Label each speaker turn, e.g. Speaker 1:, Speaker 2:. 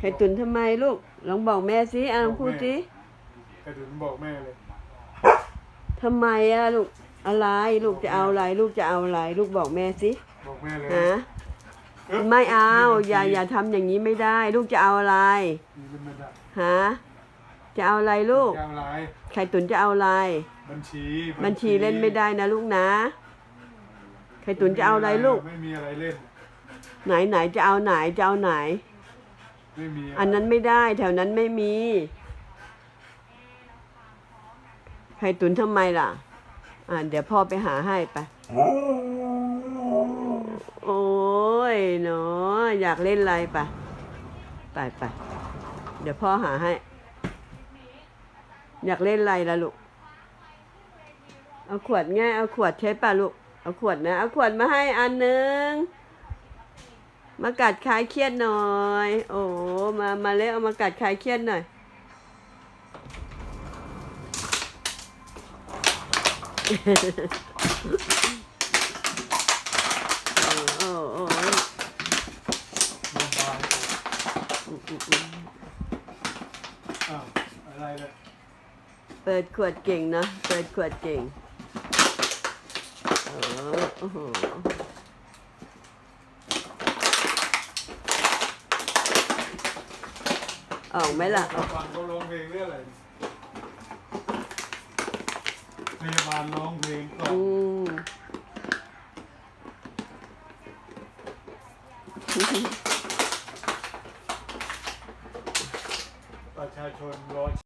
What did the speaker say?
Speaker 1: ไข่ตุนทำไมลูก ลองบอกแม่สิอ่าพูดสิ
Speaker 2: ไข่ตุ๋นบอกแม่เลย
Speaker 1: ทำไมอะลูกอะไรลูกจะเอาอะไร ลูกจะเอาอะไรลูกบอกแม่สิ
Speaker 2: บอกแม่เลย
Speaker 1: ฮะไม่เอาอย่าอย่าทำอย่างนี้ไม่ได้ ลูกจะเอาอะไร
Speaker 2: มีเงินไม่ได้
Speaker 1: ฮะจะเอาอะไรลูก
Speaker 2: จะเอาอะไร
Speaker 1: ไข่ตุนจะเอาอะไร
Speaker 2: บัญชี
Speaker 1: บัญชีเล่นไม่ได้นะลูกนะไข่ตุนจะเอาอะไรลูก
Speaker 2: ไม่มีอะไรเล่น
Speaker 1: ไหนไหนจะเอาไหนจะเอาไหน
Speaker 2: ไม่มี
Speaker 1: อันนั้นไม่ได้ แถวนั้นไม่มีไข่ตุนทำไมล่ะ อ่าเดี๋ยวพ่อไปหาให้ไป โอ้ยเนาะอยากเล่นอะไรไปไปไปเดี๋ยวพ่อหาให้ อยากเล่นอะไรล่ะลูก เอาขวดง่ายเอาขวดใช่ป่ะลูก เอาขวดนะ เอาขวดมาให้อันนึง มากัดคลายเครียดหน่อย โอ้มามาเร็วเอามากัดคลายเครียดหน่อย โอ้โอ้โอ้า
Speaker 2: บาลอ้าวอะไรเลย
Speaker 1: เปิดขวดเก่งเนะ เปิดขวดเก่งอ้โอ้โห เออไหมล่ะ
Speaker 2: ฟังเขาร้องเพลงเรื่องอะไรพยาบาลร้องเพลงก่อ
Speaker 1: น
Speaker 2: ม
Speaker 1: ประชาชนร้อง